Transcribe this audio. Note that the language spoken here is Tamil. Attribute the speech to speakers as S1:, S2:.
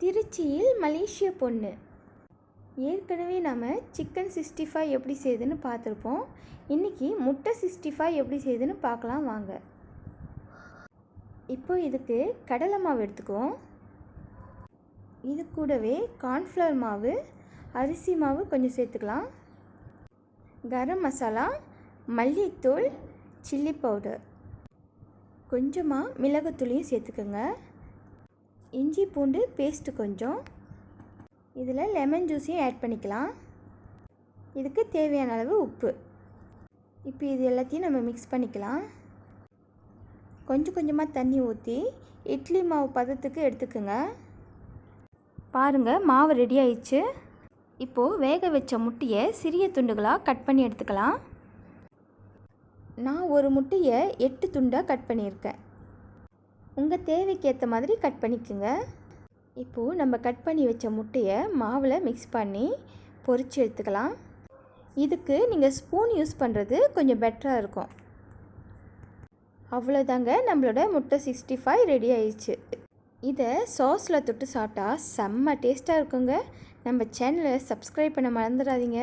S1: திருச்சியில் மலேசிய பொண்ணு. ஏற்கனவே நம்ம சிக்கன் சிக்ஸ்டி ஃபைவ் எப்படி செய்யுதுன்னு பார்த்துருப்போம். இன்றைக்கி முட்டை சிக்ஸ்டி ஃபைவ் எப்படி செய்யுதுன்னு பார்க்கலாம் வாங்க. இப்போ இதுக்கு கடலை மாவு எடுத்துக்குவோம். இது கூடவே கார்ன்ஃப்ளவர் மாவு அரிசி மாவு கொஞ்சம் சேர்த்துக்கலாம். கரம் மசாலா மல்லித்தூள் சில்லி பவுடர் கொஞ்சமாக மிளகுத்தூளையும் சேர்த்துக்கோங்க. இஞ்சி பூண்டு பேஸ்ட்டு கொஞ்சம். இதில் லெமன் ஜூஸையும் ஆட் பண்ணிக்கலாம். இதுக்கு தேவையான அளவு உப்பு. இப்போ இது எல்லாத்தையும் நம்ம மிக்ஸ் பண்ணிக்கலாம். கொஞ்சம் கொஞ்சமாக தண்ணி ஊற்றி இட்லி மாவு பதத்துக்கு எடுத்துக்கோங்க. பாருங்கள் மாவு ரெடி ஆயிடுச்சு. இப்போது வேக வச்ச முட்டையை சிறிய துண்டுகளாக கட் பண்ணி எடுத்துக்கலாம். நான் ஒரு முட்டையை எட்டு துண்டாக கட் பண்ணியிருக்கேன். உங்கள் தேவைக்கு ஏற்ற மாதிரி கட் பண்ணிக்கோங்க. இப்போது நம்ம கட் பண்ணி வச்ச முட்டையை மாவில் மிக்ஸ் பண்ணி பொரித்து எடுத்துக்கலாம். இதுக்கு நீங்கள் ஸ்பூன் யூஸ் பண்ணுறது கொஞ்சம் பெட்டராக இருக்கும். அவ்வளோதாங்க நம்மளோட முட்டை சிக்ஸ்டி ஃபைவ் ரெடி ஆயிடுச்சு. இதை சாஸில் தொட்டு சாப்பிட்டா செம்ம டேஸ்ட்டாக இருக்குங்க. நம்ம சேனலை சப்ஸ்கிரைப் பண்ண மறந்துடாதீங்க.